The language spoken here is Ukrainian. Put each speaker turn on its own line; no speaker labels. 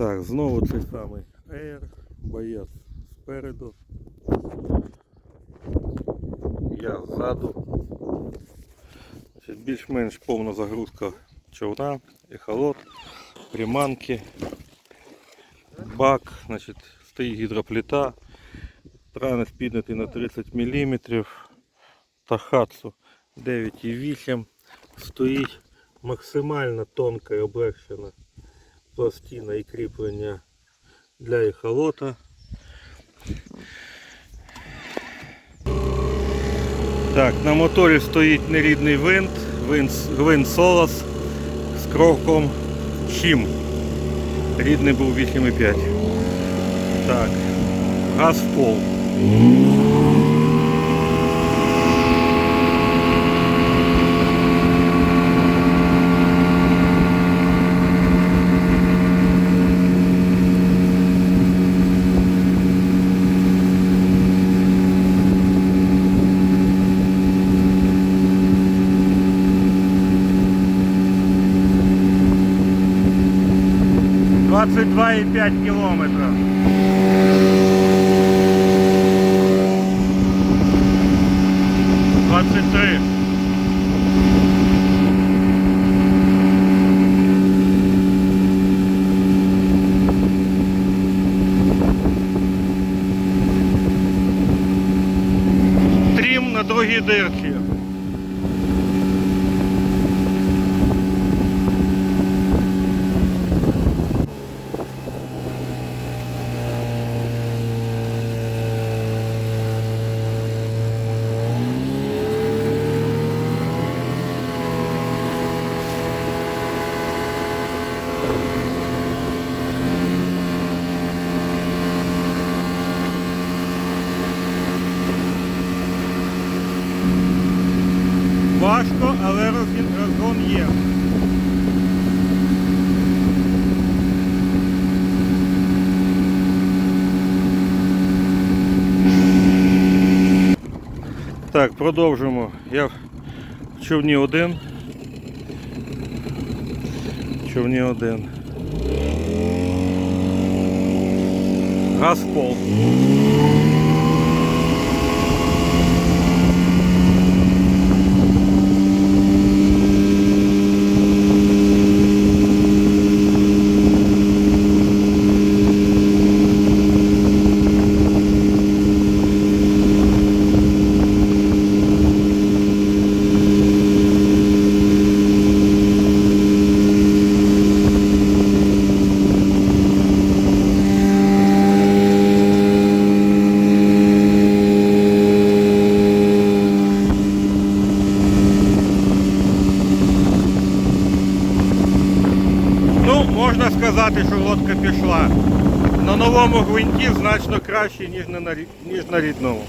Так, знову цей самий Air, боєць спереду. Я ззаду. Більш-менш повна загрузка човна, ехолот, приманки, бак, значить, стоїть гідроплита, транес піднятий на 30 мм, Тахатсу 9,8 стоїть максимально тонка і облегшена пластина і кріплення для ехолота. Так, на моторі стоїть нерідний винт, винт, гвинт Солос з кроком Чим. Рідний був 8,5. Так, газ в пол. Двадцять два і п'ять кілометрів. Двадцять три. Трім на другій дирці. Важко, але розгон є. Так, продовжуємо. Я в човні один. Човні один. Газ в пол. Можна сказати, що лодка пішла. На новому гвинті значно краще, ніж на, рідному.